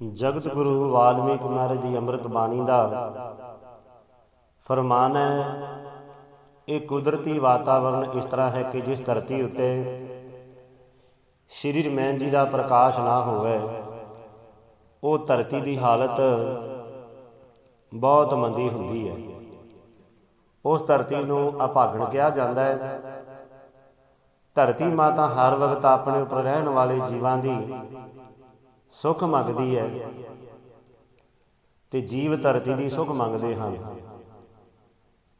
ਜਗਤ ਗੁਰੂ ਵਾਲਮੀਕ ਮਹਾਰਾਜ ਦੀ ਅੰਮ੍ਰਿਤ ਬਾਣੀ ਦਾ ਫਰਮਾਨ ਹੈ, ਇਹ ਕੁਦਰਤੀ ਵਾਤਾਵਰਣ ਇਸ ਤਰ੍ਹਾਂ ਹੈ ਕਿ ਜਿਸ ਧਰਤੀ ਉੱਤੇ ਸ਼੍ਰੀ ਰਮੈਨ ਜੀ ਦਾ ਪ੍ਰਕਾਸ਼ ਨਾ ਹੋਵੇ, ਉਹ ਧਰਤੀ ਦੀ ਹਾਲਤ ਬਹੁਤ ਮੰਦੀ ਹੁੰਦੀ ਹੈ। ਉਸ ਧਰਤੀ ਨੂੰ ਅਭਾਗਣ ਕਿਹਾ ਜਾਂਦਾ ਹੈ। ਧਰਤੀ ਮਾਤਾ ਹਰ ਵਕਤ ਆਪਣੇ ਉੱਪਰ ਰਹਿਣ ਵਾਲੇ ਜੀਵਾਂ ਦੀ ਸੁੱਖ ਮੰਗਦੀ ਹੈ। ਤੇ ਜੀਵ ਧਰਤੀ ਦੀ ਸੁੱਖ ਮੰਗਦੇ ਹਨ।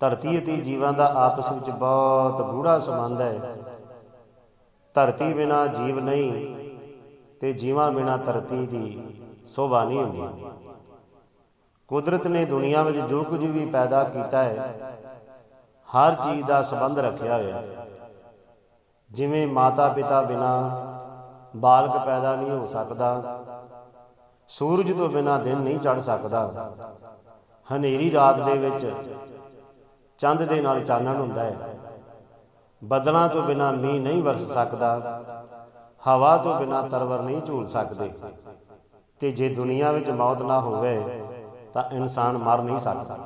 ਧਰਤੀ ਅਤੇ ਜੀਵਾਂ ਦਾ ਆਪਸ ਵਿੱਚ ਬਹੁਤ ਗੂੜਾ ਸੰਬੰਧ ਹੈ। ਧਰਤੀ ਬਿਨਾ ਜੀਵ ਨਹੀਂ ਤੇ ਜੀਵਾਂ ਬਿਨਾ ਧਰਤੀ ਦੀ ਸੋਭਾ ਨਹੀਂ ਹੁੰਦੀ। ਕੁਦਰਤ ਨੇ ਦੁਨੀਆ ਵਿੱਚ ਜੋ ਕੁਝ ਵੀ ਪੈਦਾ ਕੀਤਾ ਹੈ, ਹਰ ਚੀਜ਼ ਦਾ ਸੰਬੰਧ ਰੱਖਿਆ ਹੋਇਆ ਜਿਵੇਂ ਮਾਤਾ ਪਿਤਾ ਬਿਨਾ ਬਾਲਕ ਪੈਦਾ ਨਹੀਂ ਹੋ ਸਕਦਾ। ਸੂਰਜ ਤੋਂ ਬਿਨਾ ਦਿਨ ਨਹੀਂ ਚੜ ਸਕਦਾ। ਹਨੇਰੀ ਰਾਤ ਦੇ ਵਿੱਚ ਚੰਦ ਦੇ ਨਾਲ ਚਾਨਣ ਹੁੰਦਾ ਹੈ। ਬਦਲਾਂ ਤੋਂ ਬਿਨਾ ਮੀਂਹ ਨਹੀਂ ਵਰਸ ਸਕਦਾ। ਹਵਾ ਤੋਂ ਬਿਨਾ ਤਰਵਰ ਨਹੀਂ ਝੂਲ ਸਕਦੇ। ਤੇ ਜੇ ਦੁਨੀਆ ਵਿੱਚ ਮੌਤ ਨਾ ਹੋਵੇ, ਤਾਂ ਇਨਸਾਨ ਮਰ ਨਹੀਂ ਸਕਦਾ।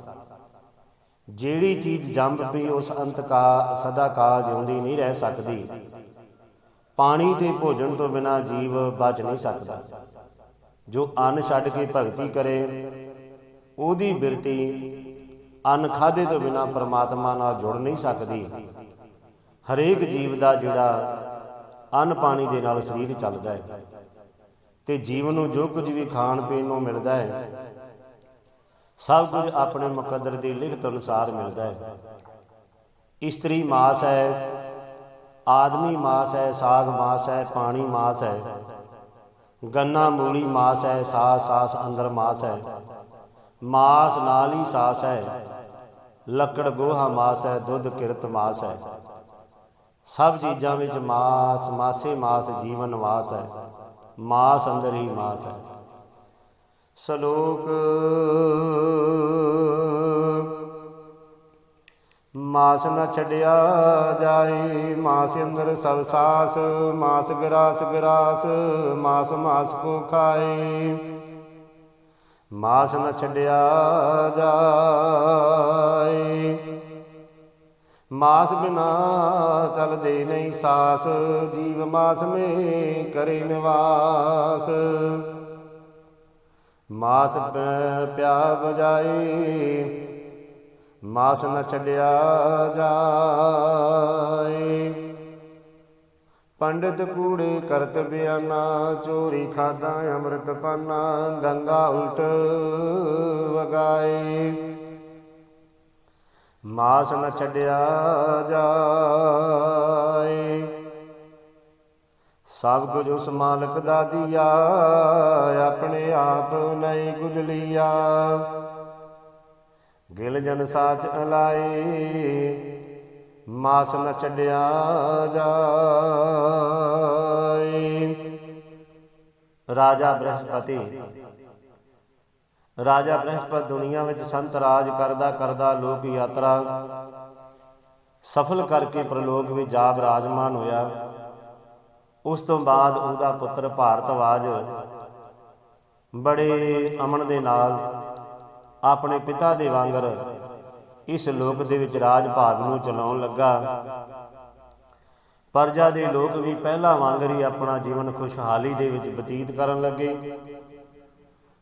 ਜਿਹੜੀ ਚੀਜ਼ ਜੰਮ ਪਈ ਉਸ ਅੰਤ ਕਾ ਸਦਾ ਕਾਲ ਜਿਉਂਦੀ ਨਹੀਂ ਰਹਿ ਸਕਦੀ। ਪਾਣੀ ਤੇ ਭੋਜਨ ਤੋਂ ਬਿਨਾ ਜੀਵ ਬਚ ਨਹੀਂ ਸਕਦਾ। ਜੋ ਅੰਨ ਛੱਡ ਕੇ ਭਗਤੀ ਕਰੇ, ਉਹਦੀ ਬਿਰਤੀ ਅੰਨ ਖਾਦੇ ਤੋਂ ਬਿਨਾ ਪਰਮਾਤਮਾ ਨਾਲ ਜੁੜ ਨਹੀਂ ਸਕਦੀ। ਹਰੇਕ ਜੀਵ ਦਾ ਜਿਹੜਾ ਅੰਨ ਪਾਣੀ ਦੇ ਨਾਲ ਸਰੀਰ ਚੱਲਦਾ ਹੈ ਤੇ ਜੀਵ ਨੂੰ ਜੋ ਕੁਝ ਵੀ ਖਾਣ ਪੀਣ ਨੂੰ ਮਿਲਦਾ ਹੈ, ਸਭ ਕੁਝ ਆਪਣੇ ਮੁਕੱਦਰ ਦੀ ਲਿਖਤ ਅਨੁਸਾਰ ਮਿਲਦਾ ਹੈ। ਇਸਤਰੀ ਮਾਸ ਹੈ ਆਦਮੀ ਮਾਸ ਹੈ, ਸਾਗ ਮਾਸ ਹੈ, ਪਾਣੀ ਮਾਸ ਹੈ। ਗੰਨਾ, ਮੂਲੀ ਮਾਸ ਹੈ, ਸਾਸ ਸਾਸ ਅੰਦਰ ਮਾਸ ਹੈ। ਮਾਸ ਨਾਲ ਹੀ ਸਾਸ ਹੈ। ਲੱਕੜ, ਗੋਹਾ ਮਾਸ ਹੈ, ਦੁੱਧ, ਕਿਰਤ ਮਾਸ ਹੈ। ਸਭ ਚੀਜ਼ਾਂ ਵਿੱਚ ਮਾਸ, ਮਾਸੇ ਮਾਸ, ਜੀਵਨ ਵਾਸ ਹੈ। ਮਾਸ ਅੰਦਰ ਹੀ ਮਾਸ ਹੈ। ਸਲੋਕ ਮਾਸ ਨ ਛੱਡਿਆ ਜਾਏ। ਮਾਸ ਅੰਦਰ ਸਭ ਸਾਸ, ਮਾਸ ਗਰਾਸ ਗਰਾਸ, ਮਾਸ ਮਾਸ ਕੋ ਖਾਏ। ਮਾਸ ਨ ਛੱਡਿਆ ਜਾਏ। ਮਾਸ ਬਿਨਾ ਚਲਦੇ ਨਹੀਂ ਸਾਸ, ਜੀਵ ਮਾਸ ਮੇ ਕਰੇ ਨਿਵਾਸ। ਮਾਸ ਪਿਆ ਬਜਾਏ ਮਾਸ ਨ ਛੱਡਿਆ ਜਾਏ। ਪੰਡਤ ਕੂੜੇ ਕਰਤ ਬਿਆਨਾ, ਚੋਰੀ ਖਾਦਾ, ਅੰਮ੍ਰਿਤ ਪਾਨਾ, ਗੰਗਾ ਉਲਟ ਵਗਾਏ। ਮਾਸ ਨ ਛੱਡਿਆ ਜਾਏ। ਸਭ ਕੁਝ ਉਸ ਮਾਲਕ ਦਾ ਦਿਆ, ਆਪਣੇ ਆਪ ਨਹੀਂ ਕੁਝ ਗਿਲ ਜਨ ਸਾਚ ਅਲਾਏ, ਮਾਸ ਨ ਛੱਡਿਆ ਜਾਏ। ਰਾਜਾ ਬ੍ਰਹਸਪਤੀ, ਰਾਜਾ ਬ੍ਰਹਸਪਤ ਦੁਨੀਆ ਵਿੱਚ ਸੰਤ ਰਾਜ ਕਰਦਾ ਕਰਦਾ ਲੋਕ ਯਾਤਰਾ ਸਫਲ ਕਰਕੇ ਪ੍ਰਲੋਕ ਵਿੱਚ ਜਾ ਬਿਰਾਜਮਾਨ ਹੋਇਆ। ਉਸ ਤੋਂ ਬਾਅਦ ਉਹਦਾ ਪੁੱਤਰ ਭਾਰਤਵਾਜ ਬੜੇ ਅਮਨ ਦੇ ਨਾਲ ਆਪਣੇ ਪਿਤਾ ਦੇ ਵਾਂਗਰ ਇਸ ਲੋਕ ਦੇ ਵਿੱਚ ਰਾਜ ਭਾਗ ਨੂੰ ਚਲਾਉਣ ਲੱਗਾ। ਪਰਜਾ ਦੇ ਲੋਕ ਵੀ ਪਹਿਲਾਂ ਵਾਂਗਰ ਹੀ ਆਪਣਾ ਜੀਵਨ ਖੁਸ਼ਹਾਲੀ ਦੇ ਵਿੱਚ ਬਤੀਤ ਕਰਨ ਲੱਗੇ।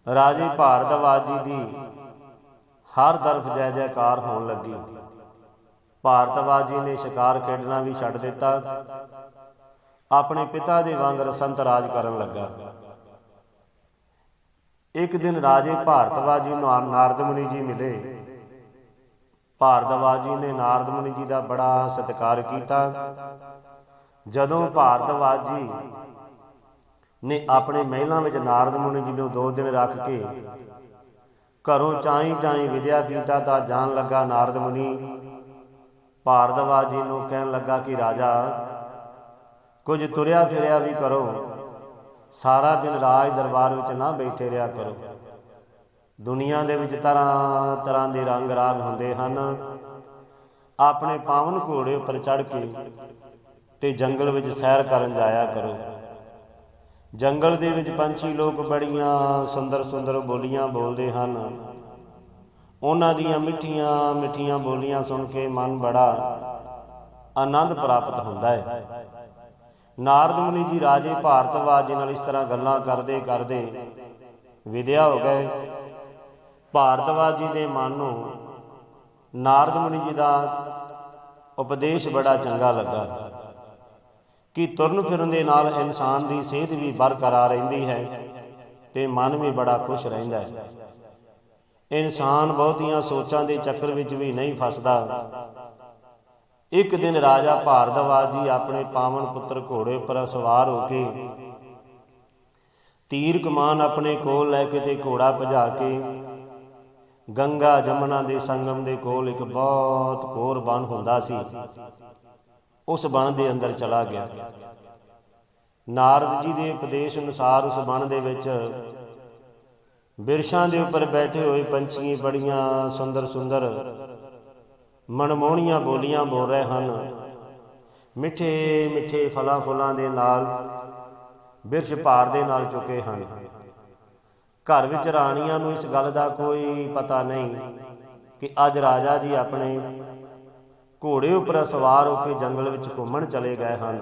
ਰਾਜੇ ਭਾਰਤਵਾਜ਼ੀ ਦੀ ਹਰ ਤਰਫ ਜੈ ਜੈਕਾਰ ਹੋਣ ਲੱਗੀ। ਭਾਰਤਵਾਜ਼ੀ ਨੇ ਸ਼ਿਕਾਰ ਖੇਡਣਾ ਵੀ ਛੱਡ ਦਿੱਤਾ। ਆਪਣੇ ਪਿਤਾ ਦੇ ਵਾਂਗਰ ਸੰਤ ਰਾਜ ਕਰਨ ਲੱਗਾ। ਇੱਕ ਦਿਨ ਰਾਜੇ ਭਾਰਤਵਾਜ਼ੀ ਨੂੰ ਨਾਰਦ ਮੁਨੀ ਜੀ ਮਿਲੇ। ਭਾਰਤਵਾਜ਼ੀ ਨੇ ਨਾਰਦ ਮੁਨੀ ਜੀ ਦਾ ਬੜਾ ਸਤਿਕਾਰ ਕੀਤਾ। ਜਦੋਂ ਭਾਰਤਵਾਜ਼ੀ ਨੇ ਆਪਣੇ ਮਹਿਲਾਂ ਵਿੱਚ ਨਾਰਦ ਮੁਨੀ ਜੀ ਨੂੰ ਦੋ ਦਿਨ ਰੱਖ ਕੇ ਘਰੋਂ ਚਾਈ ਚਾਈ ਵਿਦਿਆ ਕੀਤਾ ਤਾਂ ਜਾਣ ਲੱਗਾ ਨਾਰਦ ਮੁਨੀ ਭਾਰਤਵਾਜ ਨੂੰ ਕਹਿਣ ਲੱਗਾ ਕਿ ਰਾਜਾ, ਕੁਝ ਤੁਰਿਆ ਫਿਰਿਆ ਵੀ ਕਰੋ। ਸਾਰਾ ਦਿਨ ਰਾਜ ਦਰਬਾਰ ਵਿੱਚ ਨਾ ਬੈਠੇ ਰਿਹਾ ਕਰੋ। ਦੁਨੀਆ ਦੇ ਵਿੱਚ ਤਰ੍ਹਾਂ ਤਰ੍ਹਾਂ ਦੇ ਰੰਗ ਰਾਗ ਹੁੰਦੇ ਹਨ। ਆਪਣੇ ਪਾਵਨ ਘੋੜੇ ਉੱਪਰ ਚੜ ਕੇ ਤੇ ਜੰਗਲ ਵਿੱਚ ਸੈਰ ਕਰਨ ਜਾਇਆ ਕਰੋ। ਜੰਗਲ ਦੇ ਵਿੱਚ ਪੰਛੀ ਲੋਕ ਬੜੀਆਂ ਸੁੰਦਰ ਸੁੰਦਰ ਬੋਲੀਆਂ ਬੋਲਦੇ ਹਨ। ਉਹਨਾਂ ਦੀਆਂ ਮਿੱਠੀਆਂ ਮਿੱਠੀਆਂ ਬੋਲੀਆਂ ਸੁਣ ਕੇ ਮਨ ਬੜਾ ਆਨੰਦ ਪ੍ਰਾਪਤ ਹੁੰਦਾ ਹੈ। ਨਾਰਦ ਮੁਨੀ ਜੀ ਰਾਜੇ ਭਾਰਤਵਾਜ ਜੀ ਨਾਲ ਇਸ ਤਰ੍ਹਾਂ ਗੱਲਾਂ ਕਰਦੇ ਕਰਦੇ ਵਿਦਿਆ ਹੋ ਗਏ। ਭਾਰਤਵਾਜ ਜੀ ਦੇ ਮਨ ਨੂੰ ਨਾਰਦ ਮੁਨੀ ਜੀ ਦਾ ਉਪਦੇਸ਼ ਬੜਾ ਚੰਗਾ ਲੱਗਾ ਕਿ ਤੁਰਨ ਫਿਰਨ ਦੇ ਨਾਲ ਇਨਸਾਨ ਦੀ ਸਿਹਤ ਵੀ ਬਰਕਰਾਰ ਰਹਿੰਦੀ ਹੈ ਤੇ ਮਨ ਵੀ ਬੜਾ ਖੁਸ਼ ਰਹਿੰਦਾ ਹੈ। ਇਨਸਾਨ ਬਹੁਤੀਆਂ ਸੋਚਾਂ ਦੇ ਚੱਕਰ ਵਿੱਚ ਵੀ ਨਹੀਂ ਫਸਦਾ। ਇੱਕ ਦਿਨ ਰਾਜਾ ਭਾਰਦਵਾਜ ਜੀ ਆਪਣੇ ਪਾਵਨ ਪੁੱਤਰ ਘੋੜੇ ਪਰ ਸਵਾਰ ਹੋ ਕੇ ਤੀਰ ਕਮਾਨ ਆਪਣੇ ਕੋਲ ਲੈ ਕੇ ਤੇ ਘੋੜਾ ਭਜਾ ਕੇ ਗੰਗਾ ਜਮਨਾ ਦੇ ਸੰਗਮ ਦੇ ਕੋਲ ਇੱਕ ਬਹੁਤ ਘੋਰ ਬਨ ਹੁੰਦਾ ਸੀ, ਉਸ ਬਨ ਦੇ ਅੰਦਰ ਚਲਾ ਗਿਆ। ਨਾਰਦ ਜੀ ਦੇ ਉਪਦੇਸ਼ ਅਨੁਸਾਰ ਉਸ ਬਨ ਦੇ ਵਿੱਚ ਬਿਰਸ਼ਾਂ ਦੇ ਉੱਪਰ ਬੈਠੇ ਹੋਏ ਪੰਛੀ ਬੜੀਆਂ ਸੁੰਦਰ ਸੁੰਦਰ ਮਨਮੋਹਣੀਆਂ ਬੋਲੀਆਂ ਬੋਲ ਰਹੇ ਹਨ। ਮਿੱਠੇ ਮਿੱਠੇ ਫਲਾਂ ਫੁੱਲਾਂ ਦੇ ਨਾਲ ਬਿਰਸ਼ ਭਾਰ ਦੇ ਨਾਲ ਚੁੱਕੇ ਹਨ। ਘਰ ਵਿੱਚ ਰਾਣੀਆਂ ਨੂੰ ਇਸ ਗੱਲ ਦਾ ਕੋਈ ਪਤਾ ਨਹੀਂ ਕਿ ਅੱਜ ਰਾਜਾ ਜੀ ਆਪਣੇ ਘੋੜੇ ਉੱਪਰ ਸਵਾਰ ਹੋ ਕੇ ਜੰਗਲ ਵਿੱਚ ਘੁੰਮਣ ਚਲੇ ਗਏ ਹਨ।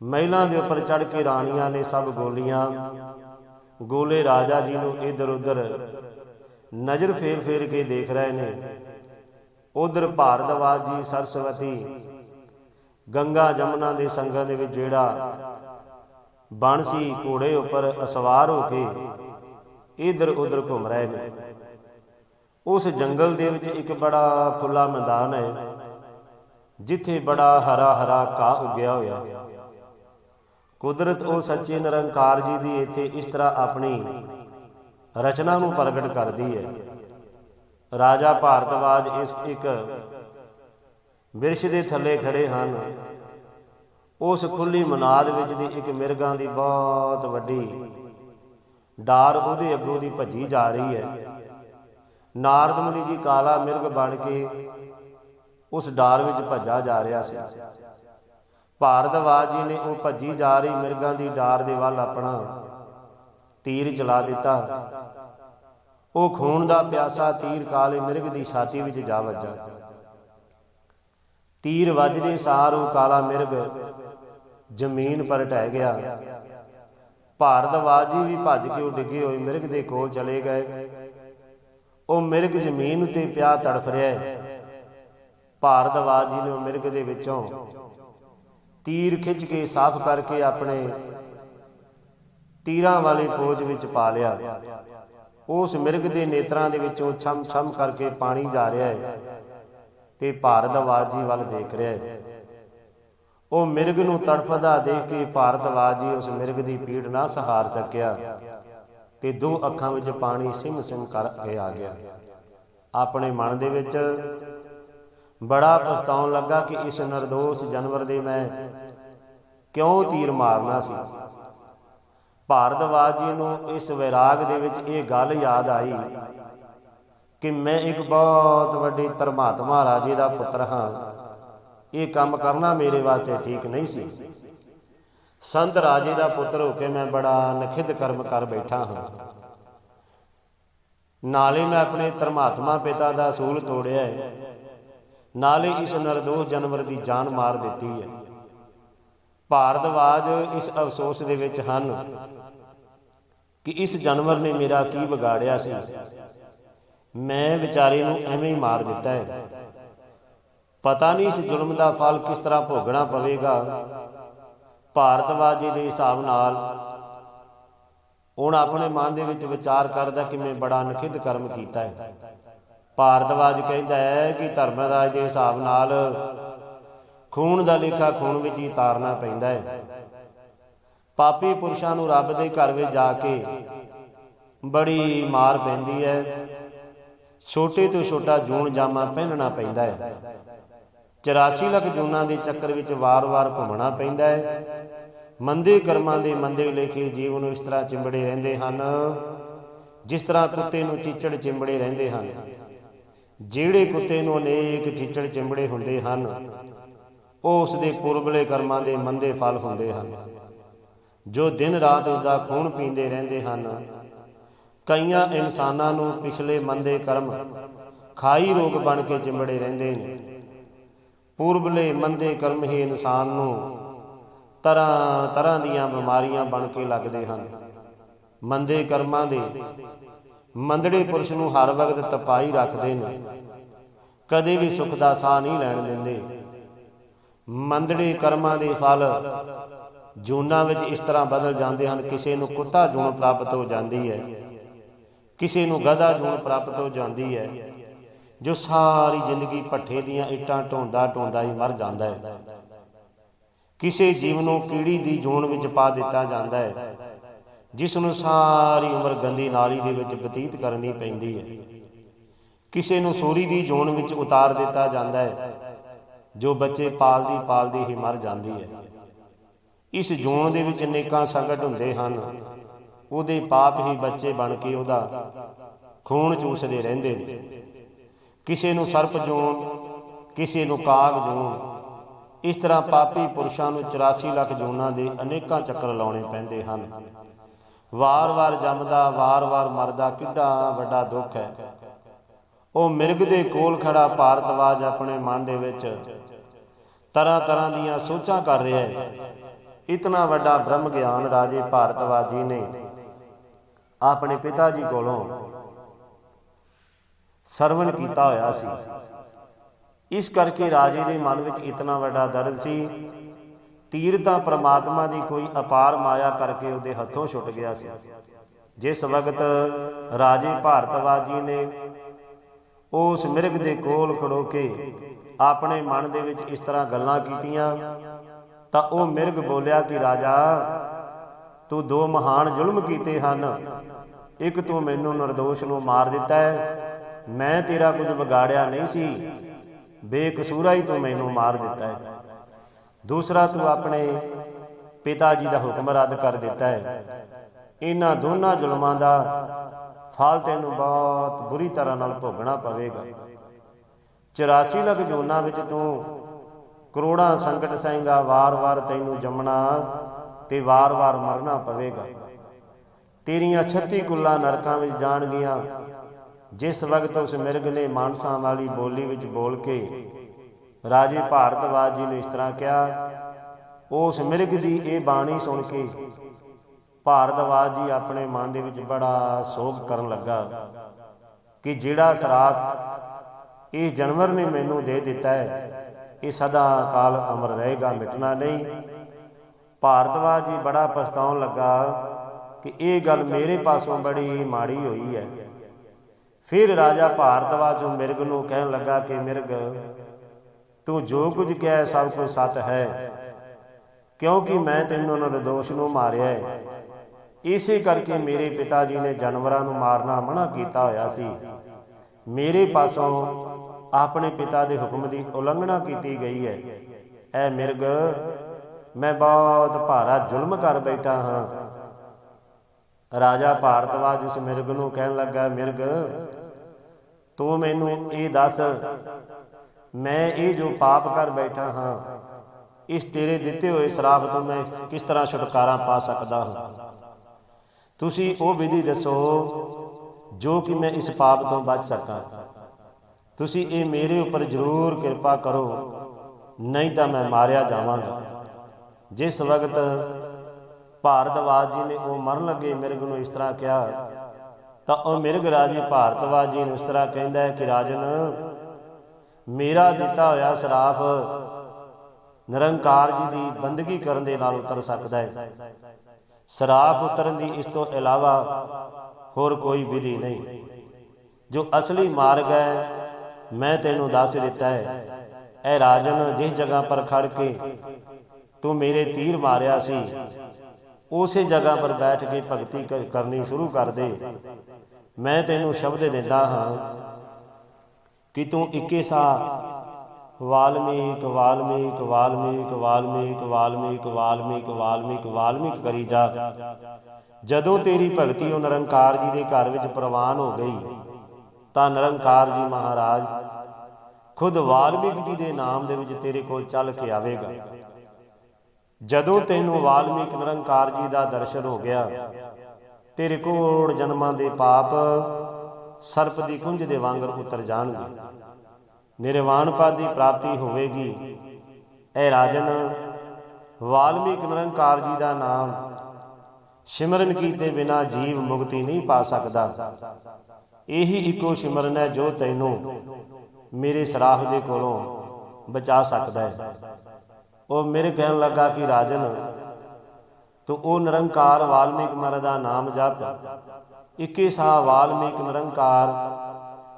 ਮਹਿਲਾਂ ਦੇ ਉੱਪਰ ਚੜ ਕੇ ਰਾਣੀਆਂ ਨੇ ਸਭ ਗੋਲੀਆਂ ਗੋਲੇ ਰਾਜਾ ਜੀ ਨੂੰ ਇਧਰ ਉਧਰ ਨਜ਼ਰ ਫੇਰ ਫੇਰ ਕੇ ਦੇਖ ਰਹੇ ਨੇ। ਉਧਰ ਭਾਰਦਵਾਜ ਜੀ ਸਰਸਵਤੀ, ਗੰਗਾ ਜਮਨਾ ਦੇ ਸੰਗਮ ਦੇ ਵਿੱਚ ਜਿਹੜਾ ਬਣ ਸੀ ਘੋੜੇ ਉੱਪਰ ਅਸਵਾਰ ਹੋ ਕੇ ਇਧਰ ਉਧਰ ਘੁੰਮ ਰਹੇ ਨੇ। ਉਸ ਜੰਗਲ ਦੇ ਵਿੱਚ ਇੱਕ ਬੜਾ ਖੁੱਲਾ ਮੈਦਾਨ ਹੈ, ਜਿੱਥੇ ਬੜਾ ਹਰਾ ਹਰਾ ਘਾਹ ਉੱਗਿਆ ਹੋਇਆ। ਕੁਦਰਤ ਉਹ ਸੱਚੇ ਨਿਰੰਕਾਰ ਜੀ ਦੀ ਇੱਥੇ ਇਸ ਤਰ੍ਹਾਂ ਆਪਣੀ ਰਚਨਾ ਨੂੰ ਪ੍ਰਗਟ ਕਰਦੀ ਹੈ। ਰਾਜਾ ਭਾਰਤਵਾਜ ਇਸ ਇੱਕ ਬਿਰਸ਼ ਦੇ ਥੱਲੇ ਖੜੇ ਹਨ। ਉਸ ਖੁੱਲੀ ਮਨਾਦ ਵਿੱਚ ਦੀ ਇੱਕ ਮਿਰਗਾਂ ਦੀ ਬਹੁਤ ਵੱਡੀ ਡਾਰ ਉਹਦੇ ਅੱਗੋਂ ਦੀ ਭੱਜੀ ਜਾ ਰਹੀ ਹੈ। ਨਾਰਦ ਮੁਨੀ ਜੀ ਕਾਲਾ ਮਿਰਗ ਬਣ ਕੇ ਉਸ ਡਾਰ ਵਿੱਚ ਭੱਜਾ ਜਾ ਰਿਹਾ ਸੀ। ਭਾਰਤਵਾਜ ਜੀ ਨੇ ਉਹ ਭੱਜੀ ਜਾ ਰਹੀ ਮਿਰਗਾਂ ਦੀ ਡਾਰ ਦੇ ਵੱਲ ਆਪਣਾ ਤੀਰ ਚਲਾ ਦਿੱਤਾ। ਉਹ ਖੂਨ ਦਾ ਪਿਆਸਾ ਤੀਰ ਕਾਲੇ ਮਿਰਗ ਦੀ ਛਾਤੀ ਵਿੱਚ ਜਾ ਵੱਜਾ। ਤੀਰ ਵੱਜਦੇ ਸਾਰ ਉਹ ਕਾਲਾ ਮਿਰਗ ਜ਼ਮੀਨ ਪਰ ਟਹਿ ਗਿਆ। ਭਾਰਤਵਾਜ ਵੀ ਭੱਜ ਕੇ ਉਹ ਡਿੱਗੇ ਹੋਏ ਮਿਰਗ ਦੇ ਕੋਲ ਚਲੇ ਗਏ। ਉਹ ਮਿਰਗ ਜ਼ਮੀਨ ਉਤੇ ਪਿਆ ਤੜਫ ਰਿਹਾ ਹੈ ਭਾਰਤਵਾਜ ਨੇ ਉਹ ਮਿਰਗ ਦੇ ਵਿੱਚੋਂ ਤੀਰ ਖਿੱਚ ਕੇ ਸਾਫ਼ ਕਰਕੇ ਆਪਣੇ ਤੀਰਾਂ ਵਾਲੇ ਪੋਜ ਵਿੱਚ ਪਾ ਲਿਆ। ਉਸ ਮਿਰਗ ਦੇ ਨੇਤਰਾਂ ਦੇ ਵਿੱਚੋਂ ਛਮ ਛਮ ਕਰਕੇ ਪਾਣੀ ਜਾ ਰਿਹਾ ਹੈ ਤੇ ਭਾਰਤਵਾਜ ਜੀ ਵੱਲ ਦੇਖ ਰਿਹਾ ਹੈ। ਉਹ ਮਿਰਗ ਨੂੰ ਤੜਫਦਾ ਦੇਖ ਕੇ ਭਾਰਤਵਾਜ ਜੀ ਉਸ ਮਿਰਗ ਦੀ ਪੀੜ ਨਾ ਸਹਾਰ ਸਕਿਆ ਤੇ ਦੋ ਅੱਖਾਂ ਵਿੱਚ ਪਾਣੀ ਸਿਮ ਸਿੰਘ ਕਰਕੇ ਆ ਗਿਆ। ਆਪਣੇ ਮਨ ਦੇ ਵਿੱਚ ਬੜਾ ਪਛਤਾਉਣ ਲੱਗਾ ਕਿ ਇਸ ਨਿਰਦੋਸ਼ ਜਾਨਵਰ ਦੇ ਮੈਂ ਕਿਉਂ ਤੀਰ ਮਾਰਨਾ ਸੀ? ਭਾਰਤਵਾਜ ਜੀ ਨੂੰ ਇਸ ਵਿਰਾਗ ਦੇ ਵਿੱਚ ਇਹ ਗੱਲ ਯਾਦ ਆਈ ਕਿ ਮੈਂ ਇੱਕ ਬਹੁਤ ਵੱਡੇ ਧਰਮਾਤਮਾ ਰਾਜੇ ਦਾ ਪੁੱਤਰ ਹਾਂ। ਇਹ ਕੰਮ ਕਰਨਾ ਮੇਰੇ ਵਾਸਤੇ ਠੀਕ ਨਹੀਂ ਸੀ। ਸੰਤ ਰਾਜੇ ਦਾ ਪੁੱਤਰ ਹੋ ਕੇ ਮੈਂ ਬੜਾ ਨਖਿੱਧ ਕਰਮ ਕਰ ਬੈਠਾ ਹਾਂ। ਨਾਲੇ ਮੈਂ ਆਪਣੇ ਧਰਮਾਤਮਾ ਪਿਤਾ ਦਾ ਅਸੂਲ ਤੋੜਿਆ ਹੈ। ਨਾਲੇ ਇਸ ਨਰਦੋਸ਼ ਜਾਨਵਰ ਦੀ ਜਾਨ ਮਾਰ ਦਿੱਤੀ ਹੈ। ਭਾਰਤਵਾਜ ਇਸ ਅਫਸੋਸ ਦੇ ਵਿੱਚ ਹਨ ਕਿ ਇਸ ਜਾਨਵਰ ਨੇ ਮੇਰਾ ਕੀ ਵਿਗਾੜਿਆ ਸੀ? ਮੈਂ ਵਿਚਾਰੇ ਨੂੰ ਐਵੇਂ ਹੀ ਮਾਰ ਦਿੱਤਾ ਹੈ। ਪਤਾ ਨਹੀਂ ਇਸ ਜ਼ੁਲਮ ਦਾ ਫਲ ਕਿਸ ਤਰ੍ਹਾਂ ਭੋਗਣਾ ਪਵੇਗਾ। ਭਾਰਤਵਾਜੀ ਦੇ ਹਿਸਾਬ ਨਾਲ ਹੁਣ ਆਪਣੇ ਮਨ ਦੇ ਵਿੱਚ ਵਿਚਾਰ ਕਰਦਾ ਕਿ ਮੈਂ ਬੜਾ ਨਖਿੱਧ ਕਰਮ ਕੀਤਾ ਹੈ। ਭਾਰਤਵਾਜ ਕਹਿੰਦਾ ਹੈ ਕਿ ਧਰਮਰਾਜ ਦੇ ਹਿਸਾਬ ਨਾਲ ਖੂਨ ਦਾ ਲੇਖਾ ਖੂਨ ਵਿੱਚ ਹੀ ਤਾਰਨਾ ਪੈਂਦਾ ਹੈ। ਪਾਪੀ ਪੁਰਸ਼ਾਂ ਨੂੰ ਰੱਬ ਦੇ ਘਰ ਵਿੱਚ ਜਾ ਕੇ ਬੜੀ ਮਾਰ ਪੈਂਦੀ ਹੈ। ਛੋਟੇ ਤੋਂ ਛੋਟਾ ਜੂਨ ਜਾਮਾ ਪਹਿਨਣਾ ਪੈਂਦਾ ਹੈ। 84 ਲੱਖ ਜੂਨਾਂ ਦੇ ਚੱਕਰ ਵਿੱਚ ਵਾਰ-ਵਾਰ ਘੁੰਮਣਾ ਪੈਂਦਾ ਹੈ। ਮੰਦੇ ਕਰਮਾਂ ਦੇ ਮੰਦੇ ਲੇਖੇ ਜੀਵ ਨੂੰ ਇਸ ਤਰ੍ਹਾਂ ਚਿੰਬੜੇ ਰਹਿੰਦੇ ਹਨ, ਜਿਸ ਤਰ੍ਹਾਂ ਕੁੱਤੇ ਨੂੰ ਚੀਚੜ ਚਿੰਬੜੇ ਰਹਿੰਦੇ ਹਨ। ਜਿਹੜੇ ਕੁੱਤੇ ਨੂੰ ਅਨੇਕ ਚੀਚੜ ਚਿੰਬੜੇ ਹੁੰਦੇ ਹਨ, ਉਹ ਉਸ ਦੇ ਪੁਰਬਲੇ ਕਰਮਾਂ ਦੇ ਮੰਦੇ ਫਲ ਹੁੰਦੇ ਹਨ। ਜੋ ਦਿਨ ਰਾਤ ਉਸ ਦਾ ਖੂਨ ਪੀਂਦੇ ਰਹਿੰਦੇ ਹਨ। ਕਈਆਂ ਇਨਸਾਨਾਂ ਨੂੰ ਪਿਛਲੇ ਮੰਦੇ ਕਰਮ, ਖਾਈ ਰੋਗ ਬਣ ਕੇ ਚਿੰਬੜੇ ਰਹਿੰਦੇ ਨੇ। ਪੂਰਬਲੇ ਮੰਦੇ ਕਰਮ ਹੀ ਇਨਸਾਨ ਨੂੰ ਤਰ੍ਹਾਂ ਤਰ੍ਹਾਂ ਦੀਆਂ ਬਿਮਾਰੀਆਂ ਬਣ ਕੇ ਲੱਗਦੇ ਹਨ। ਮੰਦੇ ਕਰਮਾਂ ਦੇ ਮੰਦੜੇ ਪੁਰਸ਼ ਨੂੰ ਹਰ ਵਕਤ ਤਪਾਈ ਰੱਖਦੇ ਨੇ। ਕਦੇ ਵੀ ਸੁੱਖ ਦਾ ਸਾਹ ਨਹੀਂ ਲੈਣ ਦਿੰਦੇ। ਮੰਦੜੇ ਕਰਮਾਂ ਦੇ ਫਲ ਜੂਨਾਂ ਵਿੱਚ ਇਸ ਤਰ੍ਹਾਂ ਬਦਲ ਜਾਂਦੇ ਹਨ, ਕਿਸੇ ਨੂੰ ਕੁੱਤਾ ਜੂਨ ਪ੍ਰਾਪਤ ਹੋ ਜਾਂਦੀ ਹੈ, ਕਿਸੇ ਨੂੰ ਗਧਾ ਜੂਨ ਪ੍ਰਾਪਤ ਹੋ ਜਾਂਦੀ ਹੈ, ਜੋ ਸਾਰੀ ਜ਼ਿੰਦਗੀ ਭੱਠੇ ਦੀਆਂ ਇੱਟਾਂ ਢੋਂਦਾ ਢੋਂਦਾ ਹੀ ਮਰ ਜਾਂਦਾ ਹੈ। ਕਿਸੇ ਜੀਵ ਨੂੰ ਕੀੜੀ ਦੀ ਜੂਨ ਵਿੱਚ ਪਾ ਦਿੱਤਾ ਜਾਂਦਾ ਹੈ, ਜਿਸ ਨੂੰ ਸਾਰੀ ਉਮਰ ਗੰਦੀ ਨਾਲੀ ਦੇ ਵਿੱਚ ਬਤੀਤ ਕਰਨੀ ਪੈਂਦੀ ਹੈ। ਕਿਸੇ ਨੂੰ ਸੂਰੀ ਦੀ ਜੂਨ ਵਿੱਚ ਉਤਾਰ ਦਿੱਤਾ ਜਾਂਦਾ ਹੈ, ਜੋ ਬੱਚੇ ਪਾਲਦੀ ਪਾਲਦੀ ਹੀ ਮਰ ਜਾਂਦੀ ਹੈ। ਇਸ ਜੂਨ ਦੇ ਵਿੱਚ ਅਨੇਕਾਂ ਸੰਕਟ ਹੁੰਦੇ ਹਨ। ਉਹਦੇ ਪਾਪ ਹੀ ਬੱਚੇ ਬਣ ਕੇ ਉਹਦਾ ਖੂਨ ਚੂਸਦੇ ਰਹਿੰਦੇ ਨੇ। ਕਿਸੇ ਨੂੰ ਸਰਪ ਜੂਨ, ਕਿਸੇ ਨੂੰ ਕਾਗ ਜੂਨ। ਇਸ ਤਰ੍ਹਾਂ ਪਾਪੀ ਪੁਰਸ਼ਾਂ ਨੂੰ 84 ਲੱਖ ਜੂਨਾਂ ਦੇ ਅਨੇਕਾਂ ਚੱਕਰ ਲਾਉਣੇ ਪੈਂਦੇ ਹਨ। ਵਾਰ-ਵਾਰ ਜੰਮਦਾ, ਵਾਰ-ਵਾਰ ਮਰਦਾ, ਕਿੱਡਾ ਵੱਡਾ ਦੁੱਖ ਹੈ। ਉਹ ਮਿਰਗ ਦੇ ਕੋਲ ਖੜਾ ਭਾਰਤਵਾਜ ਆਪਣੇ ਮਨ ਦੇ ਵਿੱਚ ਤਰ੍ਹਾਂ ਤਰ੍ਹਾਂ ਦੀਆਂ ਸੋਚਾਂ ਕਰ ਰਿਹਾ ਹੈ। ਇਤਨਾ ਵੱਡਾ ਬ੍ਰਹਮ ਗਿਆਨ ਰਾਜੇ ਭਾਰਤਵਾਜ ਜੀ ਨੇ ਆਪਣੇ ਪਿਤਾ ਜੀ ਕੋਲੋਂ ਸਰਵਣ ਕੀਤਾ ਹੋਇਆ ਸੀ। ਇਸ ਕਰਕੇ ਰਾਜੇ ਦੇ ਮਨ ਵਿੱਚ ਇਤਨਾ ਵੱਡਾ ਦਰਦ ਸੀ। ਤੀਰ ਤਾਂ ਪ੍ਰਮਾਤਮਾ ਦੀ ਕੋਈ ਅਪਾਰ ਮਾਇਆ ਕਰਕੇ ਉਹਦੇ ਹੱਥੋਂ ਛੁੱਟ ਗਿਆ ਸੀ। ਜਿਸ ਵਕਤ ਰਾਜੇ ਭਾਰਤਵਾਜ ਜੀ ਨੇ ਉਸ ਮਿਰਗ ਦੇ ਕੋਲ ਖੜੋ ਕੇ ਆਪਣੇ ਮਨ ਦੇ ਵਿੱਚ ਇਸ ਤਰ੍ਹਾਂ ਗੱਲਾਂ ਕੀਤੀਆਂ ਤਾਂ ਉਹ ਮਿਰਗ ਬੋਲਿਆ ਕਿ ਰਾਜਾ, ਤੂੰ ਦੋ ਮਹਾਨ ਜ਼ੁਲਮ ਕੀਤੇ ਹਨ। ਇੱਕ ਤੂੰ ਮੈਨੂੰ ਨਿਰਦੋਸ਼ ਨੂੰ ਮਾਰ ਦਿੱਤਾ ਹੈ। ਮੈਂ ਤੇਰਾ ਕੁਝ ਵਿਗਾੜਿਆ ਨਹੀਂ ਸੀ। ਬੇਕਸੂਰਾ ਹੀ ਤੂੰ ਮੈਨੂੰ ਮਾਰ ਦਿੱਤਾ ਹੈ। ਦੂਸਰਾ ਤੂੰ ਆਪਣੇ ਪਿਤਾ ਜੀ ਦਾ ਹੁਕਮ ਰੱਦ ਕਰ ਦਿੱਤਾ ਹੈ। ਇਹਨਾਂ ਦੋਨਾਂ ਜ਼ੁਲਮਾਂ ਦਾ ਫਲ ਤੈਨੂੰ ਬਹੁਤ ਬੁਰੀ ਤਰ੍ਹਾਂ ਨਾਲ ਭੋਗਣਾ ਪਵੇਗਾ। 84 ਲੱਖ ਜੋਨਾਂ ਵਿੱਚ ਤੂੰ ਕਰੋੜਾਂ ਸੰਕਟ ਸਹਿਗਾ, ਵਾਰ-ਵਾਰ ਤੈਨੂੰ ਜੰਮਣਾ, ਤੇ ਵਾਰ-ਵਾਰ ਮਰਨਾ ਪਵੇਗਾ। ਤੇਰੀਆਂ 36 ਕੁੱਲਾ ਨਰਕਾਂ ਵਿੱਚ ਜਾਣਗੀਆਂ ਜਿਸ ਵਕਤ ਉਸ ਮਿਰਗ ਨੇ ਮਾਨਸਾਂ ਵਾਲੀ ਬੋਲੀ ਵਿੱਚ ਬੋਲ ਕੇ ਰਾਜੇ ਭਾਰਤਵਾਜ ਜੀ ਨੂੰ ਇਸ ਤਰ੍ਹਾਂ ਕਿਹਾ, ਉਸ ਮਿਰਗ ਦੀ ਇਹ ਬਾਣੀ ਸੁਣ ਕੇ ਭਾਰਤਵਾਜ ਜੀ ਆਪਣੇ ਮਨ ਦੇ ਵਿੱਚ ਬੜਾ ਸੋਗ ਕਰਨ ਲੱਗਾ ਕਿ ਜਿਹੜਾ ਸਰਾਪ ਇਹ ਜਾਨਵਰ ਨੇ ਮੈਨੂੰ ਦੇ ਦਿੱਤਾ ਹੈ ਇਹ ਸਦਾ ਕਾਲ ਅਮਰ ਰਹੇਗਾ, ਮਿਟਣਾ ਨਹੀਂ। ਭਾਰਤਵਾਜ ਜੀ ਬੜਾ ਪਛਤਾਉਣ ਲੱਗਾ ਕਿ ਇਹ ਗੱਲ ਮੇਰੇ ਪਾਸੋਂ ਬੜੀ ਮਾੜੀ ਹੋਈ ਹੈ। ਫਿਰ ਰਾਜਾ ਭਾਰਤਵਾਜ ਨੂੰ ਮਿਰਗ ਨੂੰ ਕਹਿਣ ਲੱਗਾ ਕਿ, ਮਿਰਗ, ਤੂੰ ਜੋ ਕੁਝ ਕਹਿ, ਸਭ ਕੁਝ ਸੱਚ ਹੈ। ਕਿਉਂਕਿ ਮੈਂ ਤੈਨੂੰ ਨਿਰਦੋਸ਼ ਨੂੰ ਮਾਰਿਆ ਹੈ। ਇਸੇ ਕਰਕੇ ਮੇਰੇ ਪਿਤਾ ਜੀ ਨੇ ਜਾਨਵਰਾਂ ਨੂੰ ਮਾਰਨਾ ਮਨਾ ਕੀਤਾ ਹੋਇਆ ਸੀ। ਮੇਰੇ ਪਾਸੋਂ ਆਪਣੇ ਪਿਤਾ ਦੇ ਹੁਕਮ ਦੀ ਉਲੰਘਣਾ ਕੀਤੀ ਗਈ ਹੈ। ਐ ਮਿਰਗ, ਮੈਂ ਬਹੁਤ ਭਾਰਾ ਜ਼ੁਲਮ ਕਰ ਬੈਠਾ ਹਾਂ। ਰਾਜਾ ਭਾਰਤਵਾਜ ਉਸ ਮਿਰਗ ਨੂੰ ਕਹਿਣ ਲੱਗਾ, ਮਿਰਗ, ਤੂੰ ਮੈਨੂੰ ਇਹ ਦੱਸ, ਮੈਂ ਇਹ ਜੋ ਪਾਪ ਕਰ ਬੈਠਾ ਹਾਂ, ਇਸ ਤੇਰੇ ਦਿੱਤੇ ਹੋਏ ਸ਼ਰਾਪ ਤੋਂ ਮੈਂ ਕਿਸ ਤਰ੍ਹਾਂ ਛੁਟਕਾਰਾ ਪਾ ਸਕਦਾ ਹਾਂ? ਤੁਸੀਂ ਉਹ ਵਿਧੀ ਦੱਸੋ ਜੋ ਕਿ ਮੈਂ ਇਸ ਪਾਪ ਤੋਂ ਬਚ ਸਕਾਂ। ਤੁਸੀਂ ਇਹ ਮੇਰੇ ਉੱਪਰ ਜ਼ਰੂਰ ਕਿਰਪਾ ਕਰੋ, ਨਹੀਂ ਤਾਂ ਮੈਂ ਮਾਰਿਆ ਜਾਵਾਂਗਾ। ਜਿਸ ਵਕਤ ਭਾਰਤਵਾਜ ਜੀ ਨੇ ਉਹ ਮਰਨ ਲੱਗੇ, ਮਿਰਗ ਨੂੰ ਇਸ ਤਰ੍ਹਾਂ ਕਿਹਾ, ਤਾਂ ਉਹ ਮਿਰਗ ਰਾਜੇ ਭਾਰਤਵਾਜ ਜੀ ਨੂੰ ਇਸ ਤਰ੍ਹਾਂ ਕਹਿੰਦਾ ਹੈ ਕਿ, ਰਾਜਨ, ਮੇਰਾ ਦਿੱਤਾ ਹੋਇਆ ਸਰਾਫ ਨਿਰੰਕਾਰ ਜੀ ਦੀ ਬੰਦਗੀ ਕਰਨ ਦੇ ਨਾਲ ਉਤਰ ਸਕਦਾ ਹੈ। ਸਰਾਫ ਉਤਰਨ ਦੀ ਇਸ ਤੋਂ ਇਲਾਵਾ ਹੋਰ ਕੋਈ ਵਿਧੀ ਨਹੀਂ। ਜੋ ਅਸਲੀ ਮਾਰਗ ਹੈ ਮੈਂ ਤੈਨੂੰ ਦੱਸ ਦਿੱਤਾ ਹੈ ਐ ਰਾਜਨ ਜਿਸ ਜਗ੍ਹਾ ਪਰ ਖੜ ਕੇ ਤੂੰ ਮੇਰੇ ਤੀਰ ਮਾਰਿਆ ਸੀ, ਉਸੇ ਜਗ੍ਹਾ ਪਰ ਬੈਠ ਕੇ ਭਗਤੀ ਕਰਨੀ ਸ਼ੁਰੂ ਕਰ ਦੇ। ਮੈਂ ਤੈਨੂੰ ਸ਼ਬਦ ਦਿੰਦਾ ਹਾਂ ਕਿ ਤੂੰ ਇੱਕੇ ਸਾਹ ਵਾਲਮੀਕ ਵਾਲਮੀਕ ਵਾਲਮੀਕ ਵਾਲਮੀਕ ਵਾਲਮੀਕ ਵਾਲਮੀਕ ਵਾਲਮੀਕ ਵਾਲਮੀਕ ਕਰੀ ਜਾ। ਜਦੋਂ ਤੇਰੀ ਭਗਤੀ ਉਹ ਨਿਰੰਕਾਰ ਜੀ ਦੇ ਘਰ ਵਿੱਚ ਪ੍ਰਵਾਨ ਹੋ ਗਈ ਤਾਂ ਨਿਰੰਕਾਰ ਜੀ ਮਹਾਰਾਜ, ਖੁਦ ਵਾਲਮੀਕ ਜੀ ਦੇ ਨਾਮ ਦੇ ਵਿੱਚ ਤੇਰੇ ਕੋਲ ਚੱਲ ਕੇ ਆਵੇਗਾ। ਜਦੋਂ ਤੈਨੂੰ ਵਾਲਮੀਕ ਨਿਰੰਕਾਰ ਜੀ ਦਾ ਦਰਸ਼ਨ ਹੋ ਗਿਆ, ਤੇਰੇ ਕੋੜ ਜਨਮਾਂ ਦੇ ਪਾਪ ਸਰਪ ਦੀ ਕੁੰਝ ਦੇ ਵਾਂਗਰ ਉਤਰ ਜਾਣਗੇ। ਨਿਰਵਾਣ ਪਦ ਦੀ ਪ੍ਰਾਪਤੀ ਹੋਵੇਗੀ। ਐ ਰਾਜਨ, ਵਾਲਮੀਕ ਨਿਰੰਕਾਰ ਜੀ ਦਾ ਨਾਮ ਸਿਮਰਨ ਕੀਤੇ ਬਿਨਾ ਜੀਵ ਮੁਕਤੀ ਨਹੀਂ ਪਾ ਸਕਦਾ। ਇਹੀ ਇੱਕੋ ਸਿਮਰਨ ਹੈ ਜੋ ਤੈਨੂੰ ਮੇਰੇ ਸਰਾਹ ਦੇ ਕੋਲੋਂ ਬਚਾ ਸਕਦਾ ਹੈ। ਉਹ ਮੇਰੇ ਕਹਿਣ ਲੱਗਾ ਕਿ ਰਾਜਨ, ਤੂੰ ਉਹ ਨਿਰੰਕਾਰ ਵਾਲਮੀਕ ਮਹਾਰਾਜ ਦਾ ਨਾਮ ਜਪ। ਇੱਕੇ ਸਾਹ ਵਾਲਮੀਕ ਨਿਰੰਕਾਰ